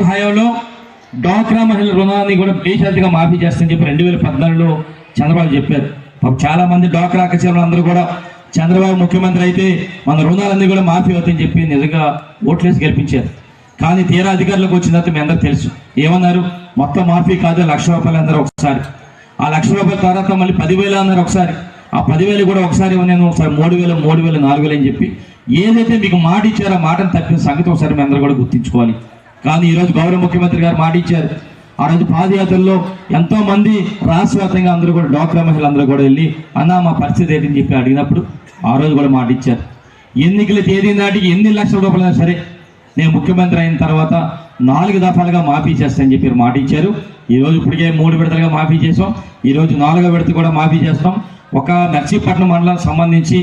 హయాంలో డ్వాక్రా మహిళల రుణాన్ని కూడా బేషరతుగా మాఫీ చేస్తామని చెప్పి రెండు వేల పద్నాలుగులో చంద్రబాబు చెప్పారు. పాపం చాలా మంది డ్వాక్రా అక్కచెల్లెలు అందరూ కూడా చంద్రబాబు ముఖ్యమంత్రి అయితే మన రుణాలన్నీ కూడా మాఫీ అవుతాయని చెప్పి నిజంగా ఓట్లేసి గెలిపించారు. కానీ తీరా అధికారులకు వచ్చిన తర్వాత మీ అందరూ తెలుసు. ఏమన్నారు? మొత్తం మాఫీ కాదు లక్ష రూపాయలు అందరూ ఒకసారి. ఆ లక్ష రూపాయల తర్వాత మళ్ళీ పదివేలు అన్నారు ఒకసారి. ఆ పదివేలు కూడా ఒకసారి నేను ఒకసారి మూడు వేలు మూడు వేలు నాలుగు వేలు అని చెప్పి. ఏదైతే మీకు మాట ఇచ్చారో మాటను తప్పిన సంగతి ఒకసారి మీ అందరూ కూడా గుర్తించుకోవాలి. కానీ ఈరోజు గౌరవ ముఖ్యమంత్రి గారు మాట ఇచ్చారు. ఆ రోజు పాదయాత్రలో ఎంతో మంది రాష్ట్ర వ్యాప్తంగా అందరూ కూడా డోక్రా మహిళలు అందరూ కూడా వెళ్ళి అన్న మా పరిస్థితి ఏంటని చెప్పి అడిగినప్పుడు ఆ రోజు కూడా మాట ఇచ్చారు. ఎన్నికల తేదీ నాటికి ఎన్ని లక్షల రూపాయలైనా సరే నేను ముఖ్యమంత్రి అయిన తర్వాత నాలుగు దఫాలుగా మాఫీ చేస్తానని చెప్పి మాట ఇచ్చారు. ఈరోజు ఇప్పటికే మూడు విడతలుగా మాఫీ చేసాం ఈరోజు నాలుగో విడత కూడా మాఫీ చేస్తాం. ఒక నర్సీపట్నం మండలానికి సంబంధించి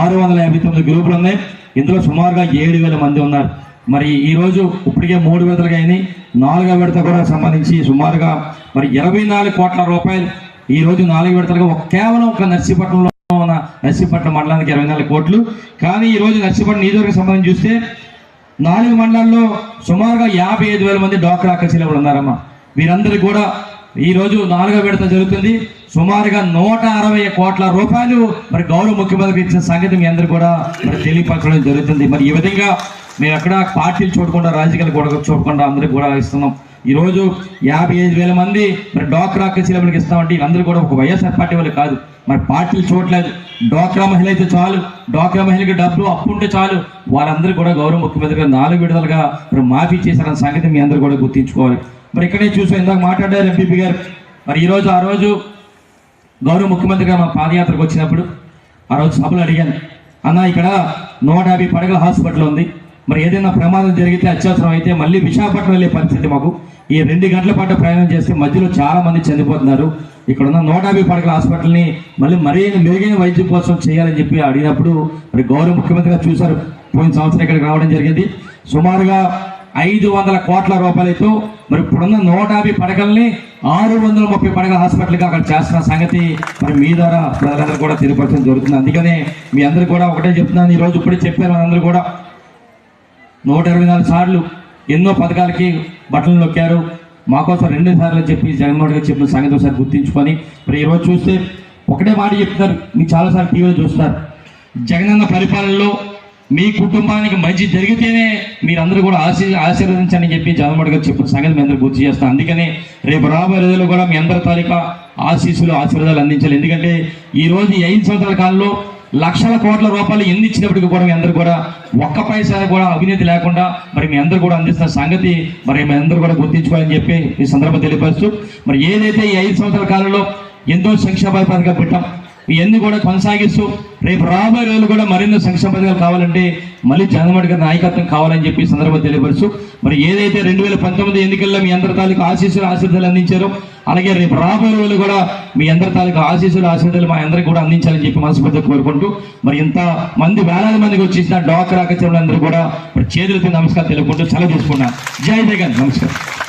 ఆరు వందల యాభై తొమ్మిది గ్రూపులు ఉన్నాయి. ఇందులో సుమారుగా ఏడు వేల మంది ఉన్నారు. మరి ఈరోజు ఇప్పటికే మూడు విడతలుగా అయినాయి నాలుగో విడత కూడా సంబంధించి సుమారుగా మరి ఇరవై నాలుగు కోట్ల రూపాయలు ఈ రోజు నాలుగు విడతలుగా ఒక కేవలం ఒక నర్సీపట్నంలో ఉన్న నర్సీపట్నం మండలానికి ఇరవై నాలుగు కోట్లు. కానీ ఈరోజు నర్సీపట్నం నియోజకవర్గం సంబంధించి చూస్తే నాలుగు మండలాల్లో సుమారుగా యాభై ఐదు వేల మంది డాక్టర్ అక్కచెల్లెలు ఉన్నారమ్మా. వీరందరికీ కూడా ఈరోజు నాలుగో విడత జరుగుతుంది. సుమారుగా నూట అరవై కోట్ల రూపాయలు మరి గౌరవ ముఖ్యమంత్రికి ఇచ్చిన సంగతి మీ అందరూ కూడా మరి తెలియపరచడం జరుగుతుంది. మరి ఈ విధంగా మేము ఎక్కడ పార్టీలు చూడకుండా రాజకీయాలు కూడా చూడకుండా అందరికి కూడా ఇస్తున్నాం. ఈరోజు యాభై ఐదు వేల మంది మరి డ్వాక్రా అక్కచెల్లెలకి ఇస్తామంటే అందరూ కూడా ఒక వైఎస్ఆర్ పార్టీ వాళ్ళు కాదు. మరి పార్టీలు చూడట్లేదు. డ్వాక్రా మహిళ అయితే చాలు. డ్వాక్రా మహిళకి డబ్బులు అప్పు ఉంటే చాలు. వాళ్ళందరూ కూడా గౌరవ ముఖ్యమంత్రి గారు నాలుగు విడుదలగా మరి మాఫీ చేశారన్న సంగతి మీ అందరూ కూడా గుర్తించుకోవాలి. మరి ఇక్కడే చూసాం ఇందాక మాట్లాడారు ఎంపీపీ గారు. మరి ఈరోజు ఆ రోజు గౌరవ ముఖ్యమంత్రి గారు మా పాదయాత్రకు వచ్చినప్పుడు ఆ రోజు సభలు అడిగాను. అన్న ఇక్కడ నూట యాభై పడగల హాస్పిటల్ ఉంది. మరి ఏదైనా ప్రమాదం జరిగితే అత్యవసరం అయితే మళ్ళీ విశాఖపట్నం వెళ్ళే పరిస్థితి మాకు. ఈ రెండు గంటల పాటు ప్రయాణం చేస్తే మధ్యలో చాలా మంది చనిపోతున్నారు. ఇక్కడ ఉన్న నూట యాభై పడగల హాస్పిటల్ని మళ్ళీ మరీ మెరుగైన వైద్యం కోసం చేయాలని చెప్పి అడిగినప్పుడు మరి గౌరవ ముఖ్యమంత్రిగా చూశారు. పోయిన సంవత్సరం ఇక్కడికి రావడం జరిగింది. సుమారుగా ఐదు వందల కోట్ల రూపాయలతో మరి ఇప్పుడున్న నూట యాభై పడకల్ని ఆరు వందల ముప్పై పడకల హాస్పిటల్గా అక్కడ చేస్తున్న సంగతి మరి మీ ద్వారా ప్రజలందరూ కూడా తెలియపరచడం జరుగుతుంది. అందుకనే మీ అందరూ కూడా ఒకటే చెప్తున్నాను ఈరోజు ఇప్పుడే చెప్పారు అందరూ కూడా. నూట ఇరవై నాలుగు సార్లు ఎన్నో పథకాలకి బట్టలు నొక్కారు. మాకోసం రెండు సార్లు చెప్పి జగన్మోహన్ గారు చెప్పిన సంగతి ఒకసారి గుర్తించుకొని మరి ఈరోజు చూస్తే ఒకటే మాట చెప్తున్నారు మీకు చాలాసార్లు టీవీలో చూస్తారు జగనన్న పరిపాలనలో మీ కుటుంబానికి మంచి జరిగితేనే మీరందరూ కూడా ఆశీ ఆశీర్వదించండి చెప్పి జగన్మోహన్ గారు చెప్పిన సంగతి మీ అందరూ గుర్తు చేస్తాను అందుకనే రేపు రాబోయే రోజుల్లో కూడా మీ అందరి తాలూకా ఆశీస్సులు ఆశీర్వాదాలు అందించాలి. ఎందుకంటే ఈ రోజు ఐదు సంవత్సరాల కాలంలో లక్షల కోట్ల రూపాయలు ఎన్ని ఇచ్చినప్పటికీ కూడా మీ అందరూ కూడా ఒక్క పైసా కూడా అవినీతి లేకుండా మరి మీ అందరూ కూడా అందిస్తున్న సంగతి మరి మీ అందరూ కూడా గుర్తించుకోవాలని చెప్పి ఈ సందర్భం తెలియపరుస్తూ మరి ఏదైతే ఈ ఐదు సంవత్సరాల కాలంలో ఎంతో సంక్షేమ పథకం పెట్టాం ఇవన్నీ కూడా కొనసాగిస్తూ రేపు రాబోయే రోజులు కూడా మరిన్ని సంక్షేమ పథకాలు కావాలంటే మళ్ళీ జగన్మోహన్ గారి నాయకత్వం కావాలని చెప్పి సందర్భం తెలియపరుస్తూ మరి ఏదైతే రెండు వేల పంతొమ్మిది ఎన్నికల్లో మీ అందరి తాలూకు ఆశీస్సులు ఆశీర్వాదాలు అందించారో అలాగే రేపు రాబోయే రోజులు కూడా మీ అందరి తాలూకు ఆశీస్సులు ఆశీర్వాదాలు మా అందరికి కూడా అందించాలని చెప్పి మనస్ఫూర్తిగా కోరుకుంటూ మరి ఇంత మంది వేలాది మందికి వచ్చేసిన డాక్టర్ కూడా మరి చేతులతో నమస్కారం తెలుపుకుంటూ సెలవు తీసుకున్నాను. జై జగన్. నమస్కారం.